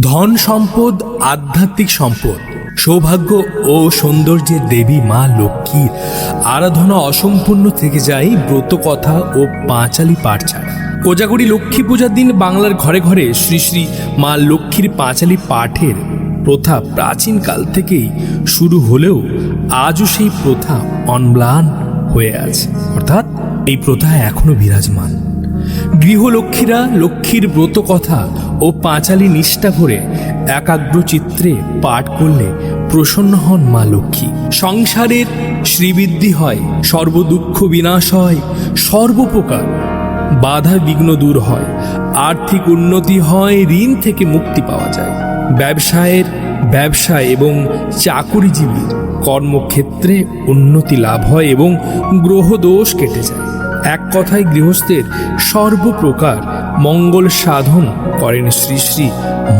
ধন সম্পদ, আধ্যাত্মিক সম্পদ, সৌভাগ্য ও সৌন্দর্যের দেবী মা লক্ষ্মীর আরাধনা অসম্পূর্ণ থেকে যায় ব্রত কথা ও পাঁচালি পাঠ ছাড়া কোজাগরি লক্ষ্মী পূজার দিন বাংলার ঘরে ঘরে শ্রী শ্রী মা লক্ষ্মীর পাঁচালি পাঠের প্রথা প্রাচীনকাল থেকেই শুরু হলেও আজও সেই প্রথা অনম্লান হয়ে আছে। অর্থাৎ এই প্রথা এখনও বিরাজমান। গৃহলক্ষ্মীরা লক্ষ্মীর ব্রত কথা ও পাঁচালি নিষ্ঠা করে একাগ্র চিত্রে পাঠ করলে প্রসন্ন হন মা লক্ষ্মী। সংসারের শ্রীবৃদ্ধি হয়, সর্বদুঃখ বিনাশ হয়, সর্বপ্রকার বাধা বিঘ্ন দূর হয়, আর্থিক উন্নতি হয়, ঋণ থেকে মুক্তি পাওয়া যায়। ব্যবসায়ের ব্যবসা এবং চাকুরিজীবীর কর্মক্ষেত্রে উন্নতি লাভ হয় এবং গ্রহদোষ কেটে যায়। এক কথায় গৃহস্থের সর্বপ্রকার মঙ্গল সাধন করেন শ্রী শ্রী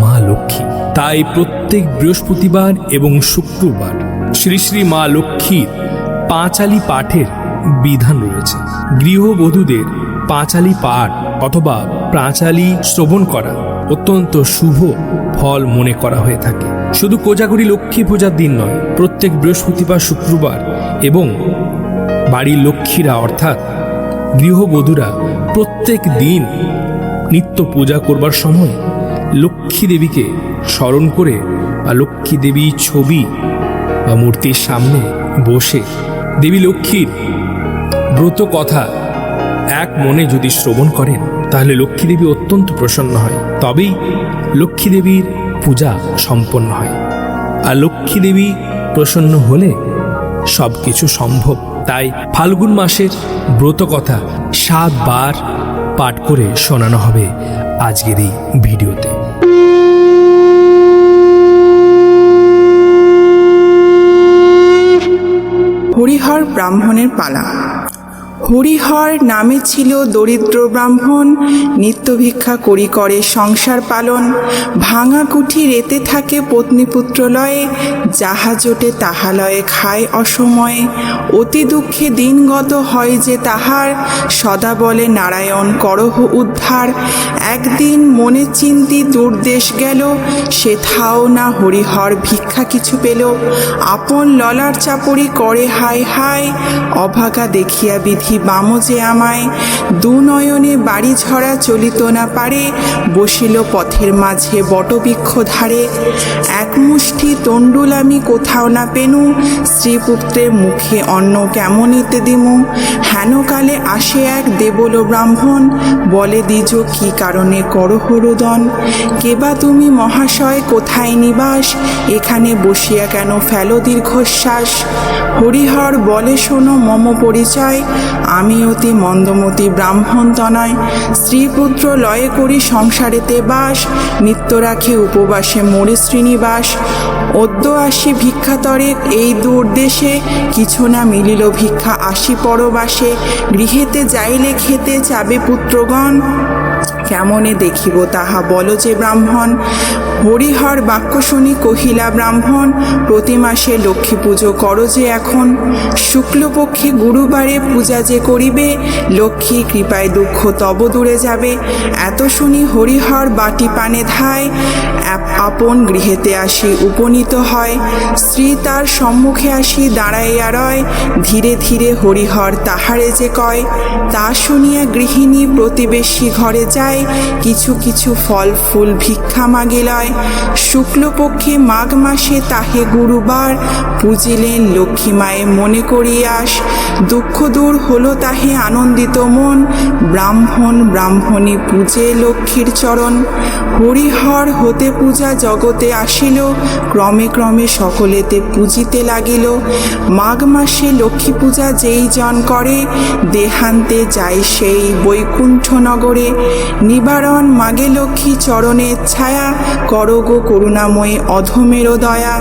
মা লক্ষ্মী। তাই প্রত্যেক বৃহস্পতিবার এবং শুক্রবার শ্রী শ্রী মা লক্ষ্মীর পাঁচালি পাঠের বিধান রয়েছে। গৃহবধূদের পাঁচালি পাঠ অথবা পাঁচালি শ্রবণ করা অত্যন্ত শুভ ফল মনে করা হয়ে থাকে। শুধু কোজাগরি লক্ষ্মী পূজার দিন নয়, প্রত্যেক বৃহস্পতিবার, শুক্রবার এবং বাড়ির লক্ষ্মীরা অর্থাৎ গৃহবধূরা প্রত্যেক দিন নিত্য পূজা করবার সময় লক্ষ্মী দেবীকে স্মরণ করে বা লক্ষ্মী দেবী ছবি বা মূর্তির সামনে বসে দেবী লক্ষ্মীর ব্রত কথা এক মনে যদি শ্রবণ করেন, তাহলে লক্ষ্মী দেবী অত্যন্ত প্রসন্ন হয়। তবেই লক্ষ্মী দেবীর পূজা সম্পন্ন হয়। আর লক্ষ্মী দেবী প্রসন্ন হলে সব কিছু সম্ভব। তাই ফাল্গুন মাসের ব্রত কথা সাতবার পাঠ করে শোনানো হবে আজকের এই ভিডিওতে। হরিহর ব্রাহ্মণের পালা। হরিহর নামে ছিল দরিদ্র ব্রাহ্মণ, নিত্য ভিক্ষা করি করে সংসার পালন, ভাঙা কুঠি রেতে থাকে পত্নীপুত্র লয়ে যাহা জোটে তাহা লয়ে খায় অসময়ে। অতি দুঃখে দিনগত হয় যে তাহার, সদা বলে, নারায়ণ, করহ উদ্ধার। একদিন মনে চিন্তি দূরদেশ গেল সেথাও না হরিহর ভিক্ষা কিছু পেল। আপন ললার চাপড়ি করে হায় হায়, অভাগা দেখিয়া বিধি বাম যে আমায় দুনয়নে বাড়ি ঝরা চলিত না পারে, বসিল পথের মাঝে বটবৃক্ষ ধারে। এক মুষ্টি তণ্ডুল আমি কোথাও না পেনু স্ত্রীপুত্রের মুখে অন্ন কেমন কেমনিতে দিমু। হেনকালে আসে এক দেবল ব্রাহ্মণ, বলে, দ্বিজ কি কারণে করহরোদন কেবা তুমি মহাশয়, কোথায় নিবাস? এখানে বসিয়া কেন ফেলো দীর্ঘশ্বাস? হরিহর বলে, শোনো, মম পরিচয় আমি অতি মন্দমতি ব্রাহ্মণ তনয় স্ত্রীপুত্র লয়ে করি সংসারেতে বাস নিত্য রাখি উপবাসে মোরে শ্রীনিবাস। অদ্য আসি ভিক্ষাতরে, এই দূর দেশে কিছু না মিলিল ভিক্ষা আসি পরবাসে। গৃহেতে যাইলে খেতে চাবে পুত্রগণ, কেমনে দেখিব তাহা? বল যে ব্রাহ্মণ হরিহর বাক্য শুনি কহিলা, ব্রাহ্মণ, প্রতি মাসে লক্ষ্মী পুজো করো যে এখন। শুক্লপক্ষে গুরুবারে পূজা যে করিবে, লক্ষ্মী কৃপায় দুঃখ তব দূরে যাবে। এত শুনি হরিহর বাটি পানে ধায় আপন গৃহেতে আসি উপনীত হয়। স্ত্রী তার সম্মুখে আসি দাঁড়াইয়া রয়, ধীরে ধীরে হরিহর তাহারে যে কয়। তা শুনিয়া গৃহিণী প্রতিবেশী ঘরে যায়, কিছু কিছু ফল ফুল ভিক্ষা মাগিলয় শুক্লপক্ষে মাঘ মাসে তাহে গুরুবার। পুজিলেন লক্ষ্মী মায়ে মনে করিয়াস, দুঃখ দূর হলো তাহে আনন্দিত মন। ব্রাহ্মণ ব্রাহ্মণী পূজে লক্ষ্মীর চরণ। হরিহর হতে পূজা জগতে আসিল, ক্রমে ক্রমে সকলেতে পূজিতে লাগিল। মাঘ মাসে লক্ষ্মী পূজা যেই জন করে, দেহান্তে যায় সেই বৈকুণ্ঠ নগরে নিবারণ মাগে লক্ষ্মী চরণের ছায়া করগ করুণাময়ী অধমেরও দয়া।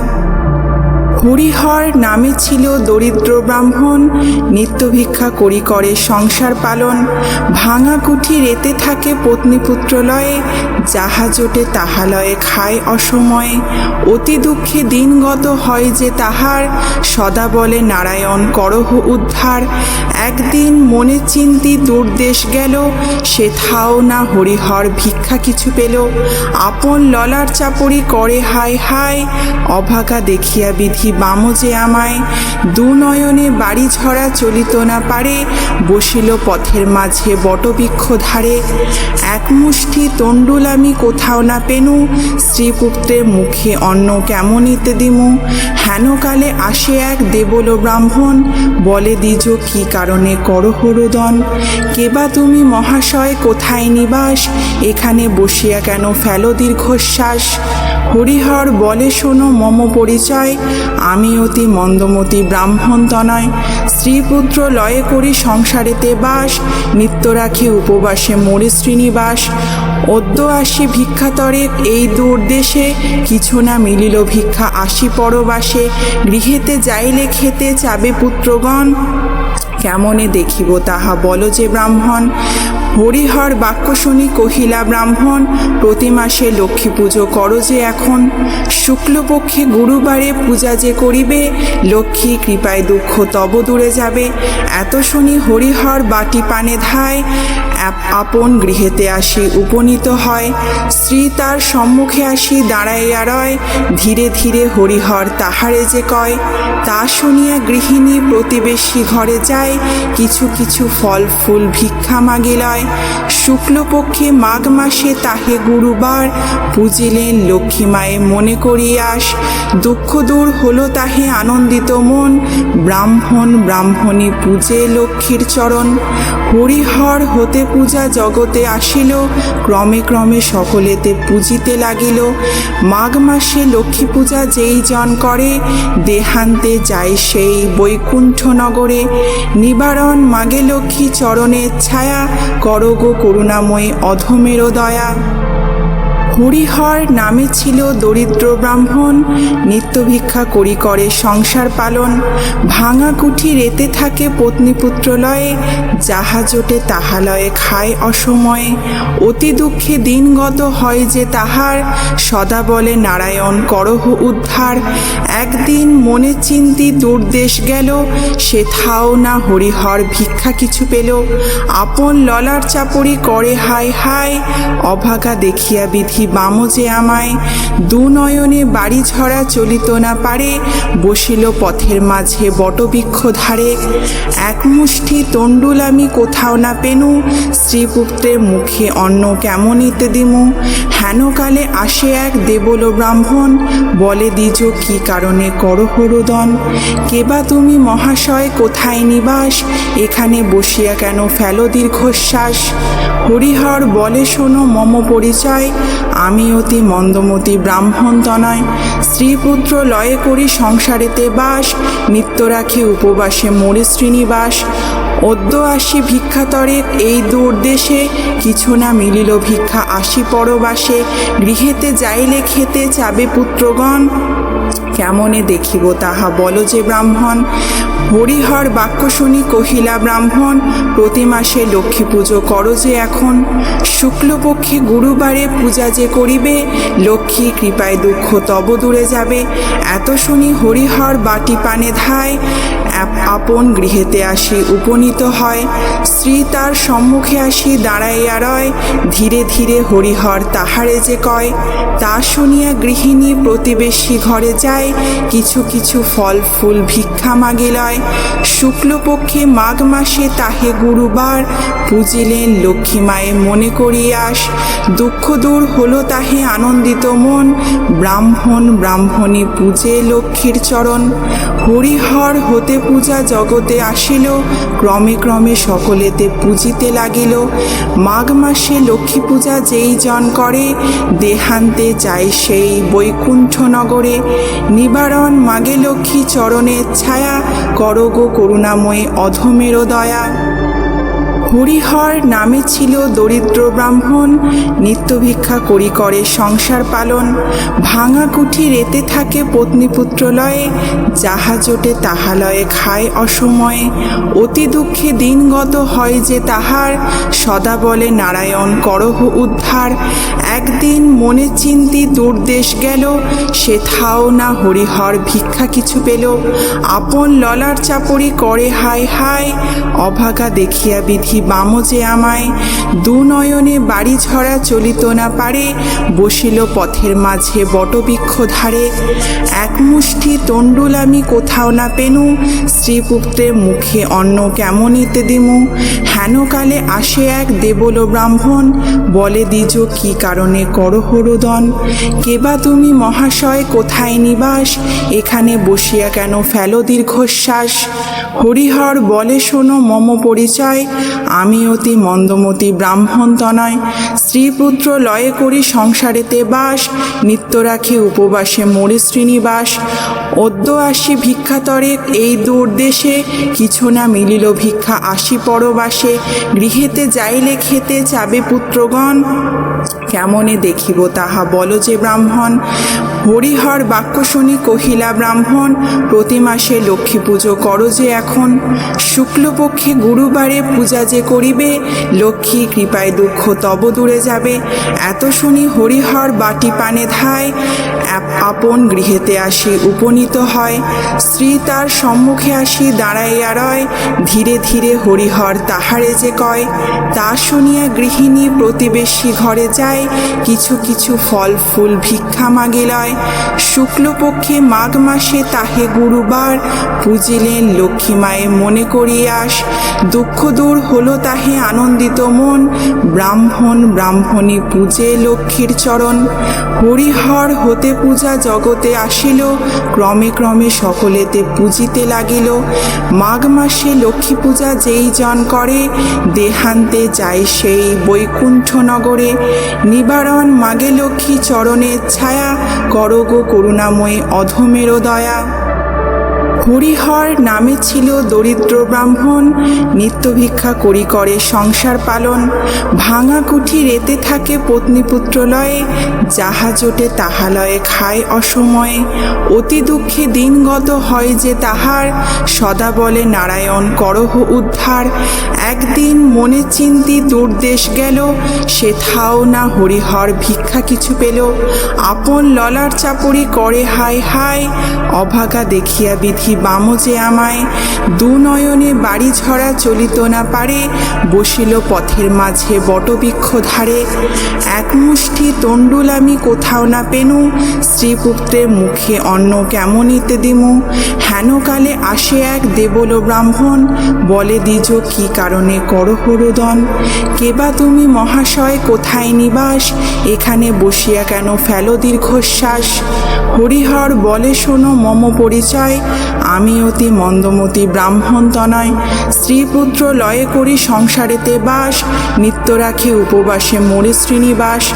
হরিহর নামে ছিল দরিদ্র ব্রাহ্মণ, নিত্য ভিক্ষা করি করে সংসার পালন, ভাঙা কুঠি রেতে থাকে পত্নীপুত্র লয়ে যাহা জোটে তাহা খায় অসময়ে। অতি দুঃখে দিনগত হয় যে তাহার, সদা বলে নারায়ণ করহ উদ্ধার। একদিন মনে চিন্তি দূরদেশ গেল সেথাও না হরিহর ভিক্ষা কিছু পেল। আপন ললার চাপড়ি করে হায় হায়, অভাগা দেখিয়া বিধি বামো যে আমায় দু নয়নে বাড়ি ঝরা চলিত না পারে, বসিল পথের মাঝে বটবৃক্ষ ধারে। এক মুষ্টি তণ্ডুল আমি কোথাও না পেনু, শ্রীপুত্রের মুখে অন্ন কেমনিতে দিমু? হেনকালে আসে এক দেবল ব্রাহ্মণ, বলে দিজ কি কারণে করহরোদন কেবা তুমি মহাশয়, কোথায় নিবাস? এখানে বসিয়া কেন ফেলো দীর্ঘশ্বাস? হরিহর বলে, শোনো, মম পরিচয় আমি অতি মন্দমতি ব্রাহ্মণ তনয় স্ত্রীপুত্র লয়ে করি সংসারেতে বাস নিত্য রাখি উপবাসে মরে শ্রীনিবাস। অদ্য আসি ভিক্ষাতরে, এই দূর দেশে কিছু না মিলিল ভিক্ষা আসি পরবাসে। গৃহেতে যাইলে খেতে চাবে পুত্রগণ, কেমনে দেখিব তাহা বলো যে ব্রাহ্মণ। হরিহর বাক্য শুনি কহিলা, ব্রাহ্মণ, প্রতি মাসে লক্ষ্মী পুজো করো যে এখন। শুক্লপক্ষে গুরুবারে পূজা যে করিবে, লক্ষ্মী কৃপায় দুঃখ তব দূরে যাবে। এত শুনি হরিহর বাটি পানে ধায় আপন গৃহেতে আসি উপনীত হয়। স্ত্রী তার সম্মুখে আসি দাঁড়াইয়া রয় ধীরে ধীরে হরিহর তাহারে যে কয়। তা শুনিয়া গৃহিণী প্রতিবেশী ঘরে যায়, কিছু কিছু ফল ফুল ভিক্ষা মাগিলয়। শুক্লপক্ষে মাঘ মাসে তাহে গুরুবার। পুজিলেন লক্ষ্মী মায়ে মনে করিয়াস দুঃখ দূর হলো তাহে আনন্দিত মন। ব্রাহ্মণ ব্রাহ্মণী পূজে লক্ষ্মীর চরণ। হরিহর হতে পূজা জগতে আসিল, ক্রমে ক্রমে সকলেতে পূজিতে লাগিল। মাঘ মাসে লক্ষ্মী পূজা যেই জন করে, দেহান্তে যায় সেই বৈকুণ্ঠ নগরে নিবারণ মাগে লক্ষ্মী চরণের ছায়া করগো করুণাময়ী অধমেরও দয়া। হরিহর নামে ছিল দরিদ্র ব্রাহ্মণ, নিত্য ভিক্ষা করি করে সংসার পালন, ভাঙা কুঠি রেতে থাকে পত্নীপুত্র লয়ে যাহা জোটে তাহা খায় অসময়ে। অতি দুঃখে দিনগত হয় যে তাহার, সদা বলে, নারায়ণ, করহ উদ্ধার। একদিন মনে চিন্তি দূরদেশ গেল সেথাও না হরিহর ভিক্ষা কিছু পেল। আপন ললার চাপড়ি করে হায় হায়, অভাগা দেখিয়া বিধি বামো যে আমায়, দু নয়নে বাড়ি ঝরা চলিত না পারে, বসিল পথের মাঝে বটবৃক্ষ ধারে। এক মুষ্টি তণ্ডুল আমি কোথাও না পেনু স্ত্রীপুত্রের মুখে অন্ন কেমন ইতে দিমু। হেনকালে আসে এক দেবল ব্রাহ্মণ, বলে, দ্বিজ কি কারণে করহরোদন কেবা তুমি মহাশয়, কোথায় নিবাস? এখানে বসিয়া কেন ফেলো দীর্ঘশ্বাস? হরিহর বলে, শোনো, মম পরিচয় আমি অতি মন্দমতি ব্রাহ্মণ তনয় স্ত্রীপুত্র লয়ে করি সংসারেতে বাস নিত্য রাখি উপবাসে মরে শ্রীনিবাস। অদ্য আসি ভিক্ষাতরে এই দূর দেশে কিছু না মিলিল ভিক্ষা আসি পরবাসে। গৃহেতে যাইলে খেতে চাবে পুত্রগণ। কেমনে দেখিব তাহা? বলো যে ব্রাহ্মণ হরিহর বাক্য শুনি কহিলা, ব্রাহ্মণ, প্রতি মাসে লক্ষ্মী পুজো করো যে এখন। শুক্লপক্ষে গুরুবারে পূজা যে করিবে, লক্ষ্মী কৃপায় দুঃখ তব দূরে যাবে। এত শুনি হরিহর বাটি পানে ধায় আপন গৃহেতে আসি উপনীত হয়। স্ত্রী তার সম্মুখে আসি দাঁড়াইয়া রয়, ধীরে ধীরে হরিহর তাহারে যে কয়। তা শুনিয়া গৃহিণী প্রতিবেশী ঘরে যায়, কিছু কিছু ফল ফুল ভিক্ষা মাগিলয় শুক্লপক্ষে মাঘ মাসে তাহে গুরুবার। পুজিলেন লক্ষ্মী মায়ে মনে করিয়াস, দুঃখ দূর হলো তাহে আনন্দিত মন। ব্রাহ্মণ ব্রাহ্মণী পূজে লক্ষ্মীর চরণ। হরিহর হতে পূজা জগতে আসিল, ক্রমে ক্রমে সকলেতে পূজিতে লাগিল। মাঘ মাসে লক্ষ্মী পূজা যেই জন করে, দেহান্তে যায় সেই বৈকুণ্ঠ নগরে নিবারণ মাগে লক্ষ্মী চরণের ছায়া করগো করুণাময়ী অধমেরও দয়া। হরিহর নামে ছিল দরিদ্র ব্রাহ্মণ, নিত্য ভিক্ষা করি করে সংসার পালন, ভাঙা কুঠি রেতে থাকে পত্নীপুত্র লয়ে যাহা জোটে তাহা লয়ে খায় অসময়ে। অতি দুঃখে দিনগত হয় যে তাহার, সদা বলে নারায়ণ করহ উদ্ধার। একদিন মনে চিন্তি দূরদেশ গেল সেথাও না হরিহর ভিক্ষা কিছু পেল। আপন ললার চাপড়ি করে হায় হায়, অভাগা দেখিয়া বিধি বাম যে আমায় দু নয়নে বাড়ি ঝরা চলিত না পারে, বসিল পথের মাঝে বটবৃক্ষ ধারে। এক মুষ্টি তণ্ডুল আমি কোথাও না পেনু স্ত্রীপুত্রের মুখে অন্ন কেমনিতে দিমু? হেনকালে আসে এক দেবল ব্রাহ্মণ, বলে দিজ কি কারণে করহরোদন কেবা তুমি মহাশয়, কোথায় নিবাস? এখানে বসিয়া কেন ফেলো দীর্ঘশ্বাস? হরিহর বলে, শোনো, মম পরিচয় আমি অতি মন্দমতি ব্রাহ্মণ তনয় স্ত্রীপুত্র লয়ে করি সংসারেতে বাস, নিত্য রাখি উপবাসে মরে শ্রীনিবাস। অদ্য আসি ভিক্ষাতরে, এই দূর দেশে কিছু না মিলিল ভিক্ষা আসি পরবাসে। গৃহেতে যাইলে খেতে চাবে পুত্রগণ। কেমনে দেখিব তাহা বল যে ব্রাহ্মণ। হরিহর বাক্য শুনি কহিলা, ব্রাহ্মণ, প্রতি মাসে লক্ষ্মী পুজো করো যে এখন। শুক্লপক্ষে গুরুবারে পূজা যে করিবে, লক্ষ্মী কৃপায় দুঃখ তব দূরে যাবে। এত শুনি হরিহর বাটি পানে ধায় আপন গৃহেতে আসি উপনীত হয়। স্ত্রী তার সম্মুখে আসি দাঁড়াইয়া রয়। ধীরে ধীরে হরিহর তাহারে যে কয়। তা শুনিয়া গৃহিণী প্রতিবেশী ঘরে যায়। কিছু কিছু ফল, ফুল ভিক্ষা মাগিলয় শুক্লপক্ষে মাঘ মাসে তাহে গুরুবার। পুজিলেন লক্ষ্মী মায়ে মনে করিয়াস দুঃখ দূর হলো তাহে আনন্দিত মন। ব্রাহ্মণ, ব্রাহ্মণী পূজে লক্ষ্মীর চরণ। হরিহর হতে পূজা জগতে আসিল, ক্রমে ক্রমে সকলেতে পূজিতে লাগিল। মাঘ মাসে লক্ষ্মী পূজা যেই জন করে, দেহান্তে যায় সেই বৈকুণ্ঠ নগরে নিবারণ মাগে লক্ষ্মী চরণের ছায়া, করগ করুণাময়ী অধমেরও দয়া। হরিহর নামে ছিল দরিদ্র ব্রাহ্মণ, নিত্য ভিক্ষা করি করে সংসার পালন, ভাঙা কুঠি রেতে থাকে পত্নীপুত্র লয়ে যাহা জোটে তাহা লয়ে খায় অসময়ে। অতি দুঃখে দিনগত হয় যে তাহার, সদা বলে, নারায়ণ, করহ উদ্ধার। একদিন মনে চিন্তি দূরদেশ গেল সেথাও না হরিহর, ভিক্ষা কিছু পেল। আপন ললার চাপড়ি করে হায় হায়, অভাগা দেখিয়া বিধি বাম যে আমায়, দু নয়নে বাড়ি ঝরা চলিত না পারে, বসিল পথের মাঝে বটবৃক্ষ ধারে। এক মুষ্টি তণ্ডুল আমি কোথাও না পেনু স্ত্রীপুত্রের মুখে অন্ন কেমনিতে দিমু। হেনকালে আসে এক দেবল ব্রাহ্মণ, বলে, দ্বিজ কি কারণে করহরোদন কেবা তুমি মহাশয়, কোথায় নিবাস? এখানে বসিয়া কেন ফেলো দীর্ঘশ্বাস? হরিহর বলে, শোনো, মম পরিচয় আমি অতি মন্দমতি ব্রাহ্মণ তনয়, স্ত্রীপুত্র লয়ে করি সংসারেতে বাস নিত্য রাখি উপবাসে মরে শ্রীনিবাস।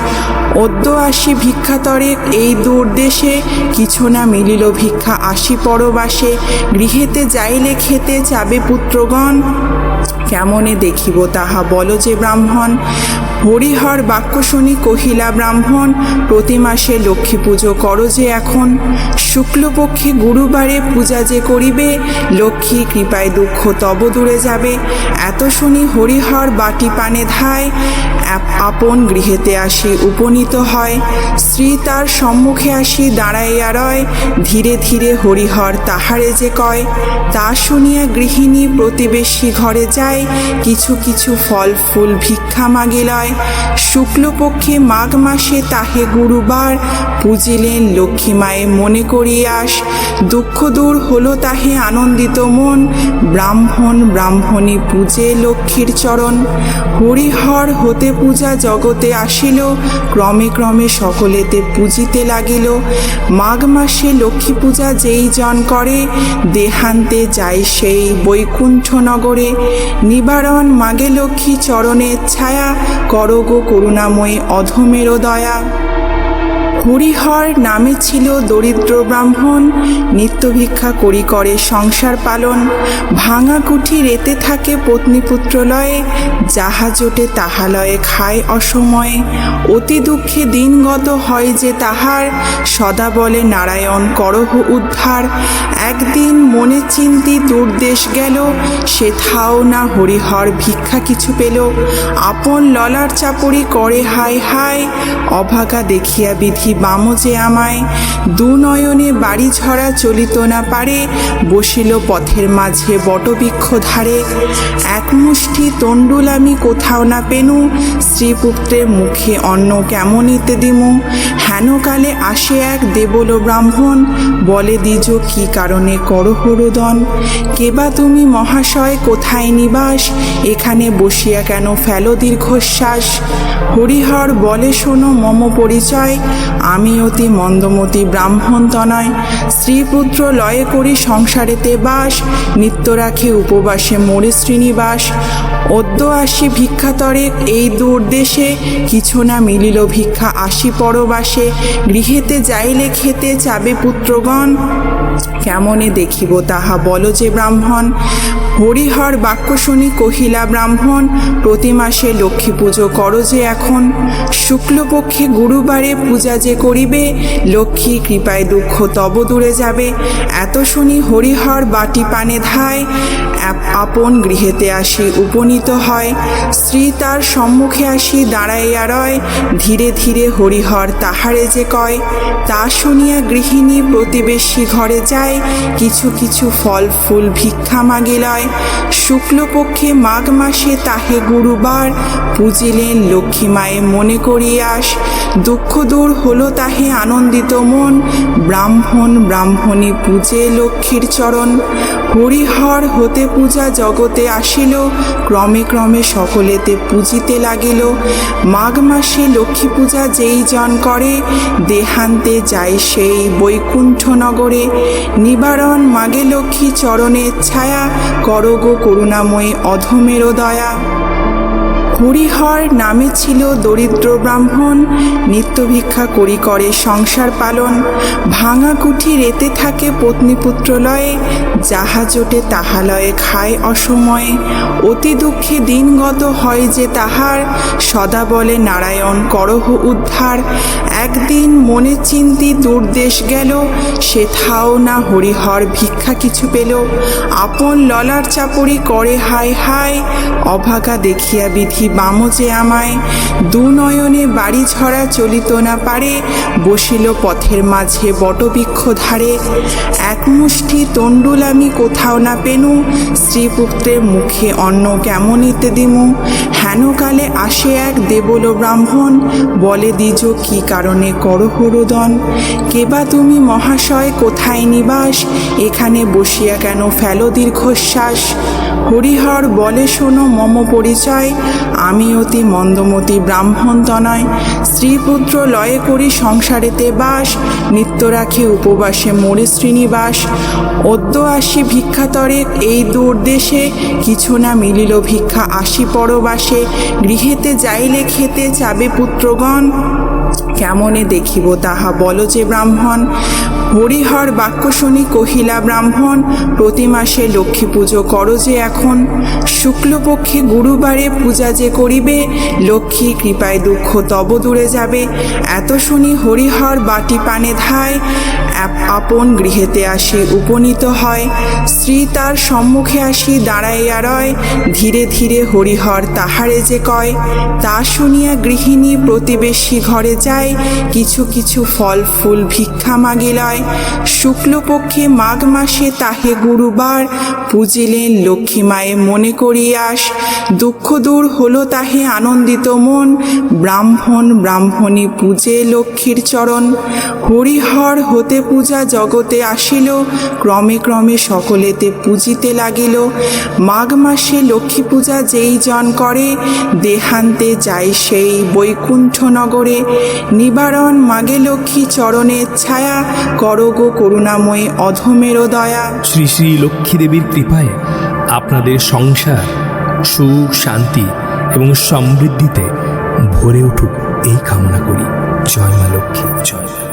অদ্য আসি ভিক্ষাতরে, এই দূর দেশে কিছু না মিলিল ভিক্ষা আসি পরবাসে। গৃহেতে যাইলে খেতে চাবে পুত্রগণ। কেমনে দেখিব তাহা? বলো যে ব্রাহ্মণ। হরিহর বাক্য শুনি কহিলা, ব্রাহ্মণ, প্রতি মাসে লক্ষ্মী পুজো করো যে এখন। শুক্লপক্ষে গুরুবারে পূজা যে করিবে, লক্ষ্মী কৃপায় দুঃখ তব দূরে যাবে। এত শুনি হরিহর বাটি পানে ধায় আপন গৃহেতে আসি উপনীত হয়। স্ত্রী তার সম্মুখে আসি দাঁড়াইয়া রয়, ধীরে ধীরে হরিহর তাহারে যে কয়। তা শুনিয়া গৃহিণী প্রতিবেশী ঘরে যায় কিছু কিছু ফল ফুল ভিক্ষা মাগিলয়। শুক্লপক্ষে মাঘ মাসে তাহে গুরুবার পুজিলেন লক্ষ্মী মায়ে মনে করিয়াস। দুঃখ দূর হলো তাহে আনন্দিত মন, ব্রাহ্মণ ব্রাহ্মণী পূজে লক্ষ্মীর চরণ। হরিহর হতে পূজা জগতে আসিল, ক্রমে ক্রমে সকলেতে পূজিতে লাগিল। মাঘ মাসে লক্ষ্মী পূজা যেই জন করে, দেহান্তে যায় সেই বৈকুণ্ঠ নগরে নিবারণ মাগে লক্ষ্মী চরণের ছায়া করগো করুণাময়ী অধমেরও দয়া। হরিহর নামে ছিল দরিদ্র ব্রাহ্মণ, নিত্য ভিক্ষা করি করে সংসার পালন, ভাঙা কুঠি রেতে থাকে পত্নীপুত্রলয়ে যাহা জোটে তাহা লয়ে খায় অসময়ে। অতি দুঃখে দিনগত হয় যে তাহার, সদা বলে, নারায়ণ, করহ উদ্ধার। একদিন মনে চিন্তি দূরদেশ গেল সেথাও না হরিহর ভিক্ষা কিছু পেল। আপন ললার চাপড়ি করে হায় হায়, অভাগা দেখিয়া বিধি বাম যে আমায় দুনয়নে বাড়ি ঝরা চলিত না পারে, বসিল পথের মাঝে বটবৃক্ষ ধারে। এক মুষ্টি তণ্ডুল আমি কোথাও না পেনু, শ্রীপুত্রের মুখে অন্ন কেমন ইতে দিমু? হেনকালে আসে এক দেবল ব্রাহ্মণ, বলে, দ্বিজ কি কারণে করহরোদন কেবা তুমি মহাশয়, কোথায় নিবাস? এখানে বসিয়া কেন ফেলো দীর্ঘশ্বাস? হরিহর বলে, শোনো, মম পরিচয় আমি অতি মন্দমতি ব্রাহ্মণ তনয় স্ত্রীপুত্র লয়ে করি সংসারেতে বাস, নিত্য রাখি উপবাসে মোরে শ্রীনিবাস। অদ্য আসি ভিক্ষাতরে, এই দূর দেশে কিছু না মিলিল ভিক্ষা আসি পরবাসে। গৃহেতে যাইলে খেতে চাবে পুত্রগণ। কেমনে দেখিব তাহা বলো যে ব্রাহ্মণ। হরিহর বাক্য শুনি কহিলা, ব্রাহ্মণ প্রতি মাসে লক্ষ্মী পুজো করো যে এখন। শুক্লপক্ষে গুরুবারে পূজা যে করিবে, লক্ষ্মী কৃপায় দুঃখ তব দূরে যাবে। এত শুনি হরিহর বাটি পানে ধায় আপন গৃহেতে আসি উপনীত হয়। স্ত্রী তার সম্মুখে আসি দাঁড়াইয়া রয়, ধীরে ধীরে হরিহর তাহারে যে কয়। তা শুনিয়া গৃহিণী প্রতিবেশী ঘরে যায়, কিছু কিছু ফল ফুল ভিক্ষা মাগিলয় শুক্লপক্ষে মাঘ মাসে তাহে গুরুবার পুজিলেন লক্ষ্মী মায়ে মনে করিয়াস দুঃখ দূর হলো তাহে আনন্দিত মন, ব্রাহ্মণ ব্রাহ্মণী পূজে লক্ষ্মীর চরণ। হরিহর হতে পূজা জগতে আসিল, ক্রমে ক্রমে সকলেতে পূজিতে লাগিল। মাঘ মাসে লক্ষ্মী পূজা যেই জন করে, দেহান্তে যায় সেই বৈকুণ্ঠ নগরে নিবারণ মাগে লক্ষ্মী চরণের ছায়া করগো করুণাময়ী অধমেরও দয়া। হরিহর নামে ছিল দরিদ্র ব্রাহ্মণ, নিত্য ভিক্ষা করি করে সংসার পালন, ভাঙা কুঠি রেতে থাকে পত্নীপুত্রলয়ে যাহা জোটে তাহা লয়ে খায় অসময়ে। অতি দুঃখে দিনগত হয় যে তাহার, সদা বলে নারায়ণ করহ উদ্ধার। একদিন মনে চিন্তি দূরদেশ গেল সেথাও না হরিহর ভিক্ষা কিছু পেল। আপন ললার চাপড়ি করে হায় হায়, অভাগা দেখিয়া বিধি বাম যে আমায় দুনয়নে বাড়ি ঝরা চলিত না পারে, বসিল পথের মাঝে বটবৃক্ষ ধারে। এক মুষ্টি তণ্ডুল আমি কোথাও না পেনু, শ্রীপুত্রের মুখে অন্ন কেমন ইতে দিমু হেনকালে আসে এক দেবল ব্রাহ্মণ, বলে, দ্বিজ কি কারণে করহরোদন কেবা তুমি মহাশয়, কোথায় নিবাস? এখানে বসিয়া কেন ফেলো দীর্ঘশ্বাস? হরিহর বলে, শোনো মম পরিচয় আমি অতি মন্দমতি ব্রাহ্মণ তনয়, স্ত্রীপুত্র লয়ে করি সংসারেতে বাস নিত্য রাখি উপবাসে মরে শ্রীনিবাস। অদ্য আসি ভিক্ষাতরে, এই দূর দেশে কিছু না মিলিল ভিক্ষা আসি পরবাসে। গৃহেতে যাইলে খেতে চাবে পুত্রগণ। কেমনে দেখিব তাহা? বলো যে ব্রাহ্মণ। হরিহর বাক্য শুনি কহিলা, ব্রাহ্মণ, প্রতি মাসে লক্ষ্মী পুজো করো যে এখন। শুক্লপক্ষে গুরুবারে পূজা যে করিবে, লক্ষ্মী কৃপায় দুঃখ তব দূরে যাবে। এত শুনি হরিহর বাটি পানে ধায় আপন গৃহেতে আসি উপনীত হয়। স্ত্রী তার সম্মুখে আসি দাঁড়াইয়া রয়, ধীরে ধীরে হরিহর তাহারে যে কয়। তা শুনিয়া গৃহিণী প্রতিবেশী ঘরে যায় কিছু কিছু ফল ফুল ভিক্ষা মাগিলয় শুক্লপক্ষে মাঘ মাসে তাহে গুরুবার পুজিলেন লক্ষ্মী মায়ে মনে করিয়াস। দুঃখ দূর হলো তাহে আনন্দিত মন, ব্রাহ্মণ ব্রাহ্মণী পূজে লক্ষ্মীর চরণ। হরিহর হতে পূজা জগতে আসিল, ক্রমে ক্রমে সকলেতে পূজিতে লাগিল। মাঘ মাসে লক্ষ্মী পূজা যেই জন করে, দেহান্তে যায় সেই বৈকুণ্ঠ নগরে নিবারণ মাগে লক্ষ্মী চরণের ছায়া করগো করুণাময়ী অধমেরও দয়া। শ্রী শ্রী লক্ষ্মী দেবীর কৃপায় আপনাদের সংসার সুখ, শান্তি এবং সমৃদ্ধিতে ভরে উঠুক এই কামনা করি। জয় মা লক্ষ্মী, জয় মা।